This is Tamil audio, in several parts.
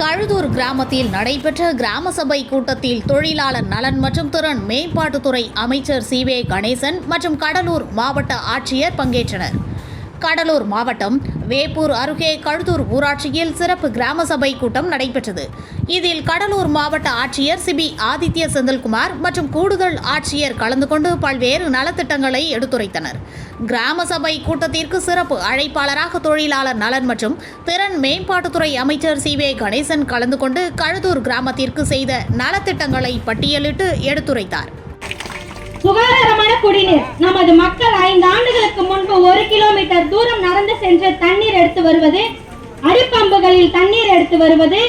கழுதூர் கிராமத்தில் நடைபெற்ற கிராம சபை கூட்டத்தில் தொழிலாளர் நலன் மற்றும் திறன் மேம்பாட்டுத்துறை அமைச்சர் சி வே கணேசன் மற்றும் கடலூர் மாவட்ட ஆட்சியர் பங்கேற்றனர். கடலூர் மாவட்டம் வேப்பூர் அருகே கழுதூர் ஊராட்சியில் சிறப்பு கிராம சபை கூட்டம் நடைபெற்றது. இதில் கடலூர் மாவட்ட ஆட்சியர் சிபி ஆதித்ய செந்தில்குமார் மற்றும் கூடுதல் ஆட்சியர் கலந்து கொண்டு பல்வேறு நலத்திட்டங்களை எடுத்துரைத்தனர். கிராம சபை கூட்டத்திற்கு சிறப்பு அழைப்பாளராக தொழிலாளர் நலன் மற்றும் திறன் மேம்பாட்டுத்துறை அமைச்சர் சி வே கணேசன் கலந்து கொண்டு கழுதூர் கிராமத்திற்கு செய்த நலத்திட்டங்களை பட்டியலிட்டு எடுத்துரைத்தார். சுகாதாரமான குடிநீர். நமது மக்கள் ஐந்து ஆண்டுகளுக்கு முன்பு ஒரு கிலோமீட்டர் தூரம் நடந்து சென்று தண்ணீர் எடுத்து வருவது அடிப்பம்புகளில் தண்ணீர் எடுத்து வருவது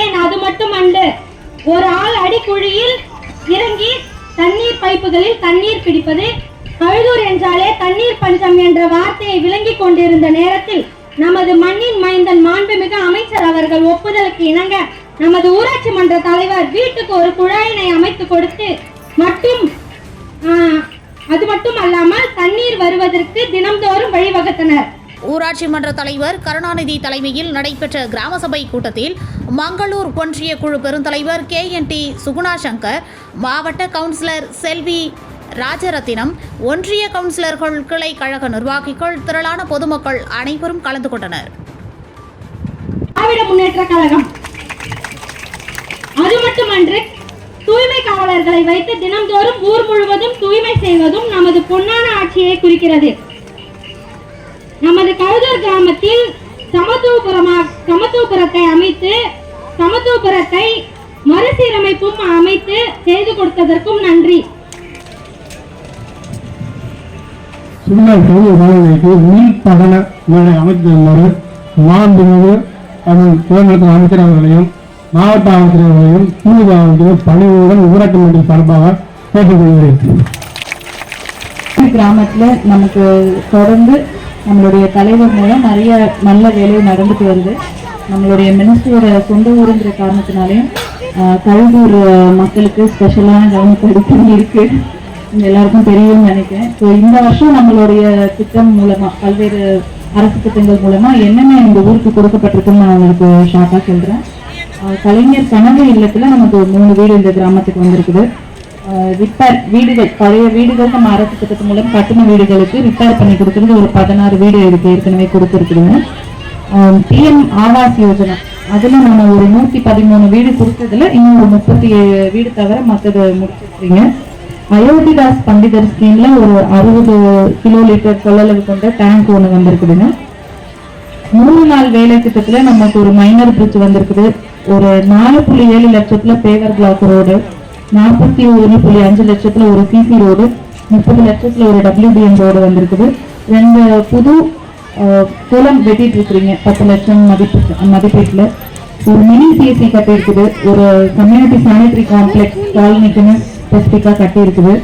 ஏன் அது மட்டும் அன்று? ஒரு ஆள் அடிக்குழியில் இறங்கி தண்ணீர் பைப்புகளில் தண்ணீர் பிடிப்பது பழுதூர் என்றாலே தண்ணீர் பஞ்சம் என்ற வார்த்தையை விளங்கிக் கொண்டிருந்த நேரத்தில் நமது மண்ணின் மைந்தன் மாண்புமிகு அமைச்சர் அவர்கள் ஒப்புதலுக்கு இணங்க நமது ஊராட்சி மன்ற தலைவர் வீட்டுக்கு ஒரு குழாயினை அமைத்து கொடுத்து மட்டும் அது மட்டும் அல்லாமல் தண்ணீர் வருவதற்கு தினம்தோறும் வழிவகுத்தனர். ஊராட்சி மன்ற தலைவர் கருணாநிதி தலைமையில் நடைபெற்ற கிராம சபை கூட்டத்தில் மங்களூர் ஒன்றிய குழு பெருந்தலைவர் K N D Suguna Shankar மாவட்ட கவுன்சிலர் செல்வி ராஜரத்தினம் ஒன்றிய கவுன்சிலர்கள் கிளை கழக நிர்வாகிகள் திரளான பொதுமக்கள் அனைவரும் கலந்து கொண்டனர். திராவிட முன்னேற்ற கழகம். அது மட்டுமன்று பணியாளர்களை வைத்து தினம்தோறும் ஊர் முழுவதும் தூய்மை செய்வதும் நமது பொன்னான ஆட்சியை குறிக்கிறது. நமது கழுதூர் கிராமத்தில் சமத்துவபுரமா சமத்துவபுரத்தை அமைத்து சமத்துவபுரத்தை மறுசீரமைப்பும் அமைத்து செய்து கொடுத்ததற்கும் நன்றி. சுண்ணல் தொழில் மாணவர்களுக்கு நீர் மாண்புமிகு அதன் துறைமுகத்தின் அமைச்சர் அவர்களையும் மாவட்ட ஆட்சியர்களையும் அவர்களையும் ஆட்சியரும் பணிவுடன் ஊராட்சி மன்ற சார்பாக கேட்டுக்கொள்கிறேன். கிராமத்துல நமக்கு தொடர்ந்து நம்மளுடைய தலைவர் மூலம் நிறைய நல்ல வேலை நடந்துட்டு வருது. நம்மளுடைய மினிஸ்டரோட சொந்த ஊருங்கிற காரணத்தினாலையும் ஆஹ், கழுவூர் மக்களுக்கு ஸ்பெஷலான கவனம் எடுத்து இருக்கு. எல்லாருக்கும் தெரியும்னு நினைக்கிறேன். ஸோ இந்த வருஷம் நம்மளுடைய திட்டம் மூலமா பல்வேறு அரசு திட்டங்கள் மூலமா என்னென்ன இந்த ஊருக்கு கொடுக்கப்பட்டிருக்குன்னு நான் உங்களுக்கு ஷார்ட்டாக சொல்றேன். கலைஞர் கனவு இல்லத்துல நமக்கு ஒரு மூணு வீடு இந்த கிராமத்துக்கு வந்திருக்குது. ரிப்பேர் வீடுகள் பழைய வீடுகள் நம்ம அரசு திட்டத்து மூலம் கட்டின வீடுகளுக்கு ரிப்பேர் பண்ணி கொடுக்குறது ஒரு பதினாறு வீடு இருக்கு ஏற்கனவே கொடுத்துருக்குதுங்க பிஎம் ஆவாஸ் யோஜனா. அதுல நம்ம ஒரு நூத்தி பதிமூணு வீடு கொடுத்ததுல இன்னும் ஒரு முப்பத்தி வீடு தவிர மற்றது முடிச்சிருக்கீங்க அயோத்திதாஸ் பண்டிதர் ஸ்கீம்ல ஒரு அறுபது கிலோ லிட்டர் கொள்ளளவு கொண்ட டேங்க் ஒன்று வந்திருக்குதுங்க. மூணு நாள் வேலை திட்டத்துல நமக்கு ஒரு மைனர் பிரிட்ஜ் வந்திருக்குது. ஒரு நாலு புள்ளி ஏழு லட்சத்துல பேவர் பிளாக் ரோடு நாற்பத்தி ஒன்று புள்ளி அஞ்சு லட்சத்துல ஒரு சிசி ரோடு முப்பது லட்சத்துல ஒரு டபிள்யூபிஎம் ரோடு வந்திருக்குது. ரெண்டு புது குளம் வெட்டிட்டு இருக்கிறீங்க. பத்து லட்சம் மதிப்பு மதிப்பீட்டுல. ஒரு மினி சிஎஸ்சி கட்டி இருக்குது ஒரு கம்யூனிட்டி சானிட்டரி காம்ப்ளெக்ஸ் காலனிக்குன்னு ஸ்பெசிஃபிக்காக கட்டி இருக்குது